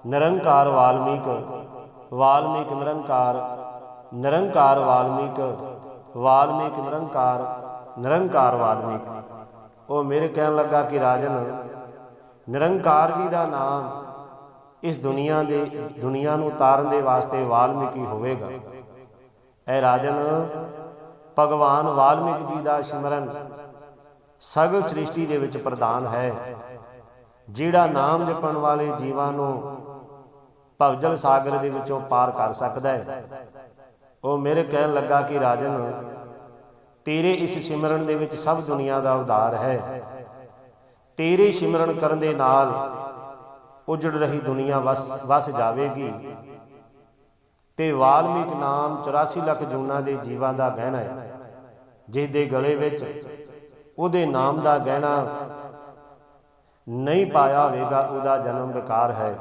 ਨਿਰੰਕਾਰ ਵਾਲਮੀਕ ਵਾਲਮੀਕ ਨਿਰੰਕਾਰ ਨਿਰੰਕਾਰ ਵਾਲਮੀਕ ਵਾਲਮੀਕ ਨਿਰੰਕਾਰ ਨਿਰੰਕਾਰ ਵਾਲਮੀਕ। ਉਹ ਮੇਰੇ ਕਹਿਣ ਲੱਗਾ ਕਿ ਰਾਜਨ ਨਿਰੰਕਾਰ ਜੀ ਦਾ ਨਾਮ ਇਸ ਦੁਨੀਆ ਦੇ, ਦੁਨੀਆ ਨੂੰ ਤਾਰਨ ਦੇ ਵਾਸਤੇ ਵਾਲਮੀਕੀ ਹੋਵੇਗਾ। ਐ ਰਾਜਨ, ਭਗਵਾਨ ਵਾਲਮੀਕ ਜੀ ਦਾ ਸਿਮਰਨ ਸਗਲ ਸ੍ਰਿਸ਼ਟੀ ਦੇ ਵਿੱਚ ਪ੍ਰਦਾਨ ਹੈ। ਜਿਹੜਾ ਨਾਮ ਜਪਣ ਵਾਲੇ ਜੀਵਾਂ ਨੂੰ ਭਵਜਲ ਸਾਗਰ ਦੇ ਵਿੱਚੋਂ ਪਾਰ ਕਰ ਸਕਦਾ ਹੈ। ਉਹ ਮੇਰੇ ਕਹਿਣ ਲੱਗਾ ਕਿ ਰਾਜਨ, ਤੇਰੇ ਇਸ ਸਿਮਰਨ ਦੇ ਵਿੱਚ ਸਭ ਦੁਨੀਆ ਦਾ ਉਦਾਰ ਹੈ। ਤੇਰੇ ਸਿਮਰਨ ਕਰਨ ਦੇ ਨਾਲ ਉਜੜ ਰਹੀ ਦੁਨੀਆ ਵਸ ਵਸ ਜਾਵੇਗੀ। ਤੇ ਵਾਲਮੀਕ ਨਾਮ 84 ਲੱਖ ਜੂਨਾ ਦੇ ਜੀਵਾਂ ਦਾ ਗਹਿਣਾ ਹੈ ਜਿਸ ਦੇ ਗਲੇ ਵਿੱਚ ਉਹਦੇ ਨਾਮ ਦਾ ਗਹਿਣਾ ਨਹੀਂ ਪਾਇਆ ਹੋਵੇਗਾ, ਉਹਦਾ ਜਨਮ ਵਿਕਾਰ ਹੈ।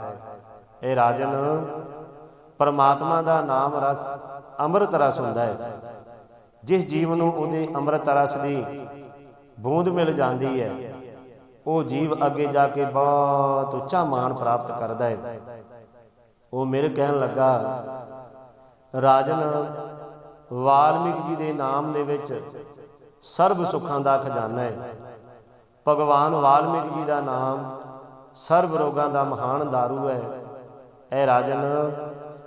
ਇਹ ਰਾਜਨ, ਪਰਮਾਤਮਾ ਦਾ ਨਾਮ ਰਸ ਅੰਮ੍ਰਿਤ ਰਸ ਹੁੰਦਾ ਹੈ, ਜਿਸ ਜੀਵ ਨੂੰ ਉਹਦੇ ਅੰਮ੍ਰਿਤ ਰਸ ਦੀ ਬੂੰਦ ਮਿਲ ਜਾਂਦੀ ਹੈ। ਉਹ ਜੀਵ ਅੱਗੇ ਜਾ ਕੇ ਬਹੁਤ ਉੱਚਾ ਮਾਣ ਪ੍ਰਾਪਤ ਕਰਦਾ ਹੈ। ਉਹ ਮੇਰੇ ਕਹਿਣ ਲੱਗਾ ਰਾਜਨ ਵਾਲਮੀਕ ਜੀ ਦੇ ਨਾਮ ਦੇ ਵਿੱਚ ਸਰਬ ਸੁੱਖਾਂ ਦਾ ਖਜ਼ਾਨਾ ਹੈ। ਭਗਵਾਨ ਵਾਲਮੀਕ ਜੀ ਦਾ ਨਾਮ ਸਰਬ ਰੋਗਾਂ ਦਾ ਮਹਾਨ दारू ਹੈ। ਐ ਰਾਜਨ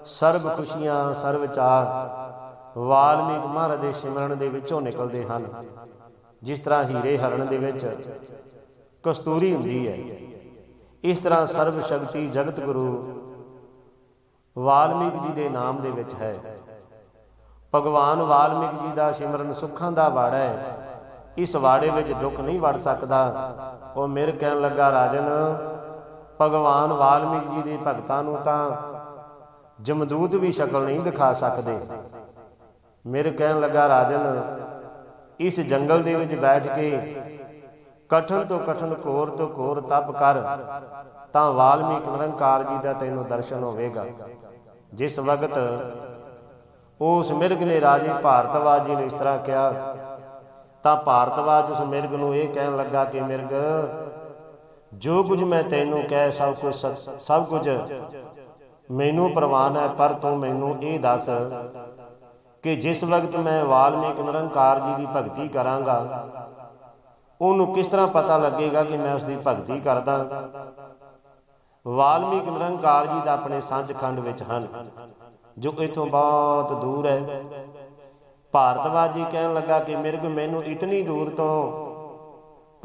ਸਰਬ ਖੁਸ਼ੀਆਂ ਸਰਬ ਚਾਹ ਵਾਲਮੀਕ ਮਹਾਰਾਜ ਦੇ ਸਿਮਰਨ ਦੇ ਵਿੱਚੋਂ ਨਿਕਲਦੇ ਹਨ। ਜਿਸ ਤਰ੍ਹਾਂ ਹੀਰੇ ਹਰਨ ਦੇ ਵਿੱਚ ਕਸਤੂਰੀ ਹੁੰਦੀ ਹੈ। ਇਸ ਤਰ੍ਹਾਂ ਸਰਵ ਸ਼ਕਤੀ ਜਗਤ ਗੁਰੂ ਵਾਲਮੀਕ ਜੀ ਦੇ ਨਾਮ ਦੇ ਵਿੱਚ ਹੈ। ਭਗਵਾਨ ਵਾਲਮੀਕ ਜੀ ਦਾ ਸਿਮਰਨ ਸੁੱਖਾਂ ਦਾ ਬਾੜਾ ਹੈ। ਇਸ ਬਾੜੇ ਵਿੱਚ ਦੁੱਖ ਨਹੀਂ ਵੜ ਸਕਦਾ। ਉਹ ਮੇਰੇ ਕਹਿਣ ਲੱਗਾ, ਰਾਜਨ, ਭਗਵਾਨ ਵਾਲਮੀਕ ਜੀ ਦੇ ਭਗਤਾਂ ਨੂੰ ਤਾਂ ਜਮਦੂਤ ਵੀ ਸ਼ਕਲ ਨਹੀਂ ਦਿਖਾ ਸਕਦੇ। ਮੇਰੇ ਕਹਿਣ ਲੱਗਾ, ਰਾਜਨ, ਇਸ ਜੰਗਲ ਦੇ ਵਿੱਚ ਬੈਠ ਕੇ ਕਠਨ ਤੋਂ ਕਠਨ ਘੋਰ ਤੋਂ ਘੋਰ ਤਪ ਕਰ। ਤਾਂ ਵਾਲਮੀਕ ਨਿਰੰਕਾਰ ਜੀ ਦਾ ਤੈਨੂੰ ਦਰਸ਼ਨ ਹੋਵੇਗਾ। ਜਿਸ ਵਕਤ ਉਸ ਮਿਰਗ ਨੇ ਰਾਜੇ ਭਾਰਤਵਾਜ ਜੀ ਨੂੰ ਇਸ ਤਰ੍ਹਾਂ ਕਿਹਾ, ਤਾਂ ਭਾਰਤਵਾਜ ਉਸ ਮਿਰਗ ਨੂੰ ਇਹ ਕਹਿਣ ਲੱਗਾ ਕਿ ਮਿਰਗ, ਜੋ ਕੁਝ ਮੈਂ ਤੈਨੂੰ ਕਹਿ ਸਭ ਕੁਝ ਸਭ ਕੁਝ ਮੈਨੂੰ ਪ੍ਰਵਾਨ ਹੈ, ਪਰ ਤੂੰ ਮੈਨੂੰ ਇਹ ਦੱਸ ਕਿ ਜਿਸ ਵਕਤ ਮੈਂ ਵਾਲਮੀਕ ਨਿਰੰਕਾਰ ਜੀ ਦੀ ਭਗਤੀ ਕਰਾਂਗਾ ਉਹਨੂੰ ਕਿਸ ਤਰ੍ਹਾਂ ਪਤਾ ਲੱਗੇਗਾ ਕਿ ਮੈਂ ਉਸ ਦੀ ਭਗਤੀ ਕਰਦਾ? ਵਾਲਮੀਕ ਨਿਰੰਕਾਰ ਜੀ ਦਾ ਆਪਣੇ ਸੱਚਖੰਡ ਵਿੱਚ ਹਨ, ਜੋ ਇਥੋਂ ਬਹੁਤ ਦੂਰ ਹੈ। ਭਾਰਤਵਾਜੀ ਕਹਿਣ ਲੱਗਾ ਕਿ, ਮਿਰਗ, ਮੈਨੂੰ ਇਤਨੀ ਦੂਰ ਤੋਂ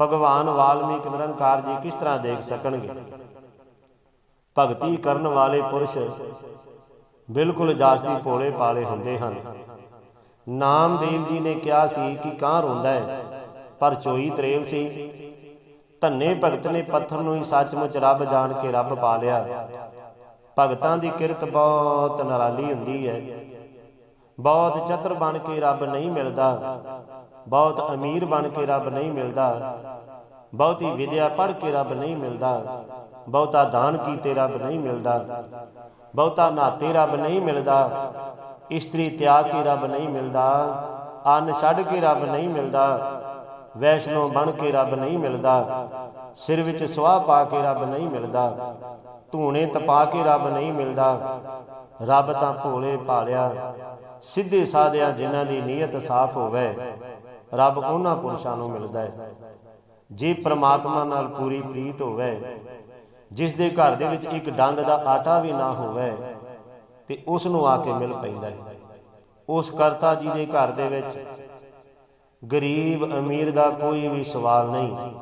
ਭਗਵਾਨ ਵਾਲਮੀਕ ਨਿਰੰਕਾਰ ਜੀ ਕਿਸ ਤਰ੍ਹਾਂ ਦੇਖ ਸਕਣਗੇ? ਭਗਤੀ ਕਰਨ ਵਾਲੇ ਪੁਰਸ਼ ਬਿਲਕੁਲ ਜਾਸਤੀ ਭੋਲੇ ਪਾਲੇ ਹੁੰਦੇ ਹਨ। ਨਾਮਦੇਵ ਜੀ ਨੇ ਕਿਹਾ ਸੀ ਕਿ, ਕਾਂ ਰੋਂਦਾ ਹੈ? ਪਰ ਚੋਈ ਤਰੇਲ ਸੀ। ਧੰਨੇ ਭਗਤ ਨੇ ਪੱਥਰ ਨੂੰ ਹੀ ਸੱਚਮੁੱਚ ਰੱਬ ਜਾਣ ਕੇ ਰੱਬ ਪਾ ਲਿਆ। ਭਗਤਾਂ ਦੀ ਕਿਰਤ ਬਹੁਤ ਨਰਾਲੀ ਹੁੰਦੀ ਹੈ। ਬਹੁਤ ਚਤਰ ਬਣ ਕੇ ਰੱਬ ਨਹੀਂ ਮਿਲਦਾ। ਬਹੁਤ ਅਮੀਰ ਬਣ ਕੇ ਰੱਬ ਨਹੀਂ ਮਿਲਦਾ। ਬਹੁਤੀ ਵਿਦਿਆ ਪੜ੍ਹ ਕੇ ਰੱਬ ਨਹੀਂ ਮਿਲਦਾ। ਬਹੁਤਾ ਦਾਨ ਕੀਤੇ ਰੱਬ ਨਹੀਂ ਮਿਲਦਾ। ਬਹੁਤਾ ਨਾਤੇ ਰੱਬ ਨਹੀਂ ਮਿਲਦਾ। ਇਸਤਰੀ ਤਿਆਗ ਕੇ ਰੱਬ ਨਹੀਂ ਮਿਲਦਾ। ਅੰਨ ਛੱਡ ਕੇ ਰੱਬ ਨਹੀਂ ਮਿਲਦਾ। ਵੈਸ਼ਨੋ ਬਣ ਕੇ ਰੱਬ ਨਹੀਂ ਮਿਲਦਾ, ਸਿਰ ਵਿੱਚ ਸਵਾਹ ਪਾ ਕੇ ਰੱਬ ਨਹੀਂ ਮਿਲਦਾ, ਧੂਣੇ ਤਪਾ ਕੇ ਰੱਬ ਨਹੀਂ ਮਿਲਦਾ, ਰੱਬ ਤਾਂ ਭੋਲੇ ਭਾਲਿਆ, ਸਿੱਧੇ ਸਾਧਿਆਂ ਜਿਨ੍ਹਾਂ ਦੀ ਨੀਅਤ ਸਾਫ਼ ਹੋਵੇ, ਰੱਬ ਉਹਨਾਂ ਪੁਰਸ਼ਾਂ ਨੂੰ ਮਿਲਦਾ ਹੈ। ਜੇ ਪ੍ਰਮਾਤਮਾ ਨਾਲ ਪੂਰੀ ਪ੍ਰੀਤ ਹੋਵੇ, ਜਿਸ ਦੇ ਘਰ ਦੇ ਵਿੱਚ ਇੱਕ ਡੰਗ ਦਾ ਆਟਾ ਵੀ ਨਾ ਹੋਵੇ, ਤੇ ਉਸ ਨੂੰ ਆ ਕੇ ਮਿਲ ਪੈਂਦਾ ਹੈ। ਉਸ ਕਰਤਾ ਜੀ ਦੇ ਘਰ ਦੇ ਵਿੱਚ ਗਰੀਬ ਅਮੀਰ ਦਾ ਕੋਈ ਵੀ ਸਵਾਲ ਨਹੀਂ।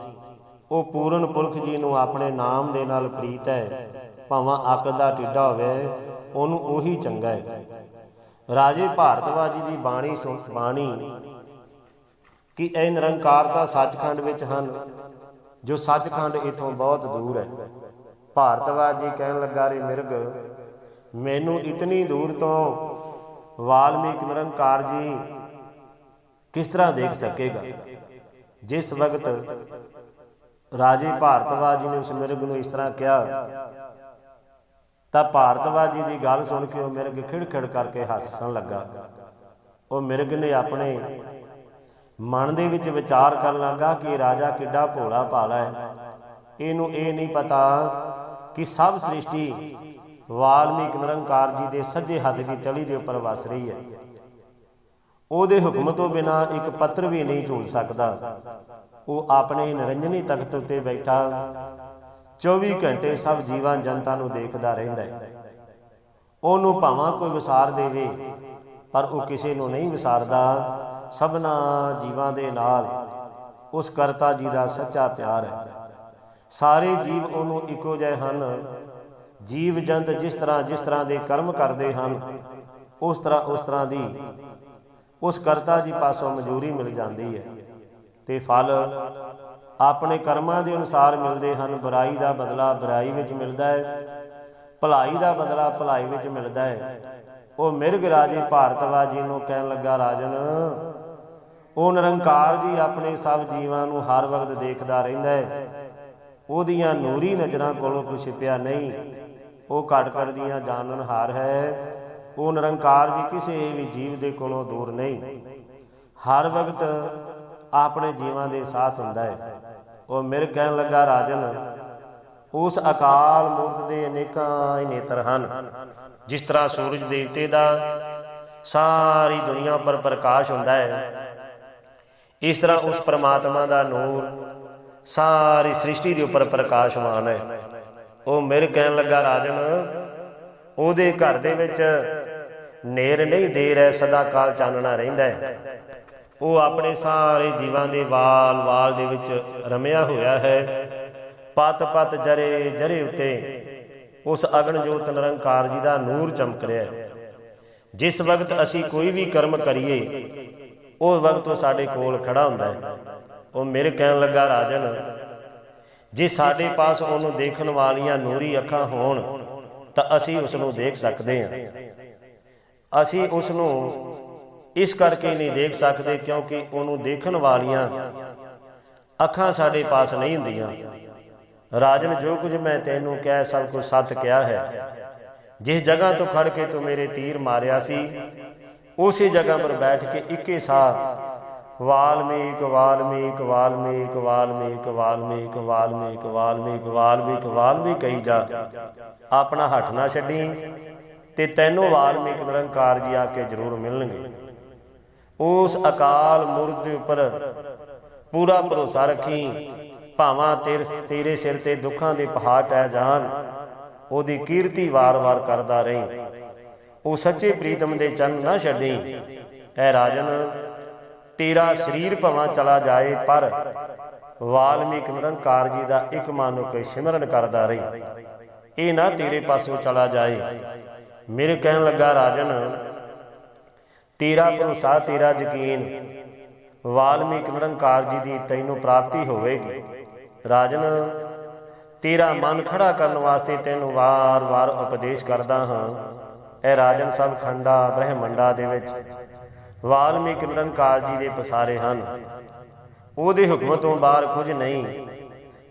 ਉਹ ਪੂਰਨ ਪੁਰਖ ਜੀ ਨੂੰ ਆਪਣੇ ਨਾਮ ਦੇ ਨਾਲ ਪ੍ਰੀਤ ਹੈ। ਭਾਵੇਂ ਅੱਕ ਦਾ ਟਿੱਡਾ ਹੋਵੇ, ਉਹਨੂੰ ਉਹੀ ਚੰਗਾ ਹੈ। ਰਾਜੇ ਭਾਰਤਵਾਜੀ ਦੀ ਬਾਣੀ ਸੁਣ, ਬਾਣੀ ਕਿ ਇਹ ਨਿਰੰਕਾਰਤਾ ਸੱਚਖੰਡ ਵਿੱਚ ਹਨ, ਜੋ ਸੱਚਖੰਡ ਇਥੋਂ ਬਹੁਤ ਦੂਰ ਹੈ। ਭਾਰਤਵਾਜ ਜੀ ਕਹਿਣ ਲੱਗਾ, ਰੇ ਮਿਰਗ, ਮੈਨੂੰ ਇਤਨੀ ਦੂਰ ਤੋਂ ਵਾਲਮੀਕ ਨਿਰੰਕਾਰ ਜੀ ਕਿਸ ਤਰ੍ਹਾਂ ਦੇਖ ਸਕੇਗਾ? ਜਿਸ ਵਕਤ ਰਾਜੇ ਭਾਰਤਵਾਜ ਨੇ ਉਸ ਮਿਰਗ ਨੂੰ ਇਸ ਤਰ੍ਹਾਂ ਕਿਹਾ, ਤਾਂ ਭਾਰਤਵਾਜ ਜੀ ਦੀ ਗੱਲ ਸੁਣ ਕੇ ਉਹ ਮਿਰਗ ਖਿੜਖਿੜ ਕਰਕੇ ਹੱਸਣ ਲੱਗਾ। ਉਹ ਮਿਰਗ ਨੇ ਆਪਣੇ ਮਨ ਦੇ ਵਿੱਚ ਵਿਚਾਰ ਕਰਨ ਲੱਗਾ ਕਿ ਰਾਜਾ ਕਿੱਡਾ ਭੋਲਾ ਭਾਲਾ ਹੈ। ਇਹਨੂੰ ਇਹ ਨਹੀਂ ਪਤਾ ਕਿ ਸਭ ਸ੍ਰਿਸ਼ਟੀ ਵਾਲਮੀਕ ਨਿਰੰਕਾਰ ਜੀ ਦੇ ਸੱਜੇ ਹੱਥ ਦੀ ਤਲੀ ਦੇ ਉੱਪਰ ਵਸ ਰਹੀ ਹੈ। ਉਹਦੇ ਹੁਕਮ ਤੋਂ ਬਿਨਾ ਇੱਕ ਪੱਤਰ ਵੀ ਨਹੀਂ ਝੂਲ ਸਕਦਾ। ਉਹ ਆਪਣੇ ਨਿਰੰਜਨੀ ਤਖਤ ਉੱਤੇ ਬੈਠਾ। 24 ਘੰਟੇ ਸਭ ਜੀਵਾਂ ਜਨਤਾ ਨੂੰ ਦੇਖਦਾ ਰਹਿੰਦਾ ਹੈ। ਉਹਨੂੰ ਭਾਵਾਂ ਕੋਈ ਵਿਸਾਰ ਦੇਵੇ, ਪਰ ਉਹ ਕਿਸੇ ਨੂੰ ਨਹੀਂ ਵਿਸਾਰਦਾ। ਸਭਨਾ ਜੀਵਾਂ ਦੇ ਨਾਲ ਉਸ ਕਰਤਾ ਜੀ ਦਾ ਸੱਚਾ ਪਿਆਰ ਹੈ। ਸਾਰੇ ਜੀਵ ਉਹਨੂੰ ਇੱਕੋ ਜਿਹੇ ਹਨ। ਜੀਵ ਜੰਤ ਜਿਸ ਤਰ੍ਹਾਂ ਜਿਸ ਤਰ੍ਹਾਂ ਦੇ ਕਰਮ ਕਰਦੇ ਹਨ, ਉਸ ਤਰ੍ਹਾਂ ਉਸ ਤਰ੍ਹਾਂ ਦੀ ਉਸ ਕਰਤਾ ਜੀ ਪਾਸੋਂ ਮਨਜ਼ੂਰੀ ਮਿਲ ਜਾਂਦੀ ਹੈ ਤੇ ਫਲ ਆਪਣੇ ਕਰਮਾਂ ਦੇ ਅਨੁਸਾਰ ਮਿਲਦੇ ਹਨ। ਬੁਰਾਈ ਦਾ ਬਦਲਾ ਬੁਰਾਈ ਵਿੱਚ ਮਿਲਦਾ ਹੈ, ਭਲਾਈ ਦਾ ਬਦਲਾ ਭਲਾਈ ਵਿੱਚ ਮਿਲਦਾ ਹੈ। ਉਹ ਮਿਰਗ ਰਾਜੇ ਭਾਰਤਵਾਜ ਜੀ ਨੂੰ ਕਹਿਣ ਲੱਗਾ, ਰਾਜਨ, ਉਹ ਨਿਰੰਕਾਰ ਜੀ ਆਪਣੇ ਸਭ ਜੀਵਾਂ ਨੂੰ ਹਰ ਵਕਤ ਦੇਖਦਾ ਰਹਿੰਦਾ ਹੈ। ਉਹਦੀਆਂ ਨੂਰੀ ਨਜ਼ਰਾਂ ਕੋਲੋਂ ਕੁਛ ਛਿਪਿਆ ਨਹੀਂ। ਉਹ ਘਟ ਘਟ ਦੀਆਂ ਜਾਣਨਹਾਰ ਹੈ। ਉਹ ਨਿਰੰਕਾਰ ਜੀ ਕਿਸੇ ਵੀ ਜੀਵ ਦੇ ਕੋਲੋਂ ਦੂਰ ਨਹੀਂ। ਹਰ ਵਕਤ ਆਪਣੇ ਜੀਵਾਂ ਦੇ ਸਾਥ ਹੁੰਦਾ ਹੈ। ਉਹ ਮਿਰ ਕਹਿਣ ਲੱਗਾ, ਰਾਜਨ, ਉਸ ਅਕਾਲ ਮੂਰਤ ਦੇ ਅਨੇਕਾਂ ਹੀ ਨੇਤਰ ਹਨ। ਜਿਸ ਤਰ੍ਹਾਂ ਸੂਰਜ ਦੇਵਤੇ ਦਾ ਸਾਰੀ ਦੁਨੀਆ ਪਰ ਪ੍ਰਕਾਸ਼ ਹੁੰਦਾ ਹੈ, ਇਸ ਤਰ੍ਹਾਂ ਉਸ ਪਰਮਾਤਮਾ ਦਾ ਨੂਰ ਸਾਰੀ ਸ੍ਰਿਸ਼ਟੀ ਦੇ ਉੱਪਰ ਪ੍ਰਕਾਸ਼ਮਾਨ ਹੈ। ਉਹ ਮਿਰ ਕਹਿਣ ਲੱਗਾ, ਰਾਜਨ ਉਹਦੇ ਘਰ ਦੇ ਵਿੱਚ ਨੇਰ ਨਹੀਂ ਦੇਰ ਹੈ ਸਦਾ ਕਾਲ ਚਾਨਣਾ ਰਹਿੰਦਾ ਹੈ। ਉਹ ਆਪਣੇ ਸਾਰੇ ਜੀਵਾਂ ਦੇ ਵਾਲ ਵਾਲ ਦੇ ਵਿੱਚ ਰਮਿਆ ਹੋਇਆ ਹੈ। ਪਤ ਪਤ ਜਰੇ ਜਰੇ ਉਤੇ ਉਸ ਅਗਨ ਜੋਤ ਨਿਰੰਕਾਰ ਜੀ ਦਾ ਨੂਰ ਚਮਕ ਰਿਹਾ ਹੈ। ਜਿਸ ਵਕਤ ਅਸੀਂ ਕੋਈ ਵੀ ਕਰਮ ਕਰੀਏ ਉਹ ਵਕਤ ਉਹ ਸਾਡੇ ਕੋਲ ਖੜਾ ਹੁੰਦਾ ਹੈ। ਉਹ ਮੇਰੇ ਕਹਿਣ ਲੱਗਾ ਰਾਜਨ ਜੇ ਸਾਡੇ ਪਾਸ ਉਹਨੂੰ ਦੇਖਣ ਵਾਲੀਆਂ ਨੂਰੀ ਅੱਖਾਂ ਹੋਣ ਤਾਂ ਅਸੀਂ ਉਸ ਨੂੰ ਦੇਖ ਸਕਦੇ ਹਾਂ। ਅਸੀਂ ਉਸ ਨੂੰ ਇਸ ਕਰਕੇ ਨਹੀਂ ਦੇਖ ਸਕਦੇ ਕਿਉਂਕਿ ਉਹਨੂੰ ਦੇਖਣ ਵਾਲੀਆਂ ਅੱਖਾਂ ਸਾਡੇ ਪਾਸ ਨਹੀਂ ਹੁੰਦੀਆਂ। ਰਾਜਨ, ਜੋ ਕੁਝ ਮੈਂ ਤੈਨੂੰ ਕਹਿ, ਸਭ ਕੁਝ ਸੱਚ ਕਿਹਾ ਹੈ। ਜਿਸ ਜਗ੍ਹਾ ਤੋਂ ਖੜ ਕੇ ਤੂੰ ਮੇਰੇ ਤੀਰ ਮਾਰਿਆ ਸੀ, ਉਸੇ ਜਗ੍ਹਾ ਪਰ ਬੈਠ ਕੇ ਇੱਕੇ ਸਾਹ ਵਾਲਮੀਕ ਵਾਲਮੀਕ ਵਾਲਮੀਕ ਵਾਲਮੀਕ ਵਾਲਮੀਕ ਵਾਲਮੀਕ ਵਾਲਮੀਕ ਵਾਲਮੀਕ ਵਾਲਮੀਕ ਕਹੀ ਜਾ। ਆਪਣਾ ਹੱਥ ਨਾ ਛੱਡੀ ਤੇ ਤੈਨੂੰ ਵਾਲਮੀਕ ਨਿਰੰਕਾਰ ਜੀ ਆ ਕੇ ਜ਼ਰੂਰ ਮਿਲਣਗੇ। ਉਸ ਅਕਾਲ ਮੂਰਤ ਦੇ ਉੱਪਰ ਪੂਰਾ ਭਰੋਸਾ ਰੱਖੀ, ਭਾਵਾਂ ਤੇਰੇ ਤੇਰੇ ਸਿਰ ਤੇ ਦੁੱਖਾਂ ਦੇ ਪਹਾੜ ਟੈ ਜਾਣ, ਉਹਦੀ ਕੀਰਤੀ ਵਾਰ-ਵਾਰ ਕਰਦਾ ਰਹੀਂ। ਉਹ ਸੱਚੇ ਪ੍ਰੀਤਮ ਦੇ ਚੰਨ ਨਾ ਛੱਡੀ। ਐ ਰਾਜਨ ਤੇਰਾ ਸਰੀਰ ਭਵਾਂ ਚਲਾ ਜਾਏ, ਪਰ ਵਾਲਮੀਕ ਨਿਰੰਕਾਰ ਜੀ ਦਾ ਇੱਕ ਮਨ ਸਿਮਰਨ ਕਰਦਾ ਰਹੀ। ਇਹ ਨਾ ਤੇਰੇ ਪਾਸੋਂ ਚਲਾ ਜਾਏ। ਮੇਰੇ ਕਹਿਣ ਲੱਗਾ, ਰਾਜਨ, ਤੇਰਾ ਭਰੋਸਾ, ਤੇਰਾ ਯਕੀਨ ਵਾਲਮੀਕ ਨਿਰੰਕਾਰ ਜੀ ਦੀ ਤੈਨੂੰ ਪ੍ਰਾਪਤੀ ਹੋਵੇਗੀ। ਰਾਜਨ, ਤੇਰਾ ਮਨ ਖੜਾ ਕਰਨ ਵਾਸਤੇ ਤੈਨੂੰ ਵਾਰ-ਵਾਰ ਉਪਦੇਸ਼ ਕਰਦਾ ਹਾਂ। ਇਹ ਰਾਜਨ ਸਭ ਖੰਡਾ ਬ੍ਰਹਮੰਡਾ ਦੇ ਵਿੱਚ ਵਾਲਮੀਕ ਨਿਰੰਕਾਰ ਜੀ ਦੇ ਪਸਾਰੇ ਹਨ। ਉਹਦੇ ਹੁਕਮ ਤੋਂ ਬਾਹਰ ਕੁਝ ਨਹੀਂ।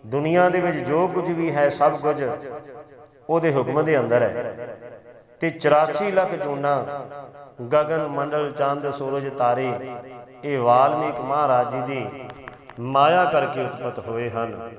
ਦੁਨੀਆ ਦੇ ਵਿੱਚ ਜੋ ਕੁਝ ਵੀ ਹੈ ਸਭ ਕੁਝ ਉਹਦੇ ਹੁਕਮ ਦੇ ਅੰਦਰ ਹੈ। ਤੇ 84 ਲੱਖ ਜੂਨਾ ਗगन ਮੰਡਲ, ਚੰਦ, ਸੂਰਜ, ਤਾਰੇ, ਇਹ ਵਾਲਮੀਕ ਮਹਾਰਾਜ ਜੀ ਦੀ ਮਾਇਆ ਕਰਕੇ ਉਤਪਤ ਹੋਏ ਹਨ।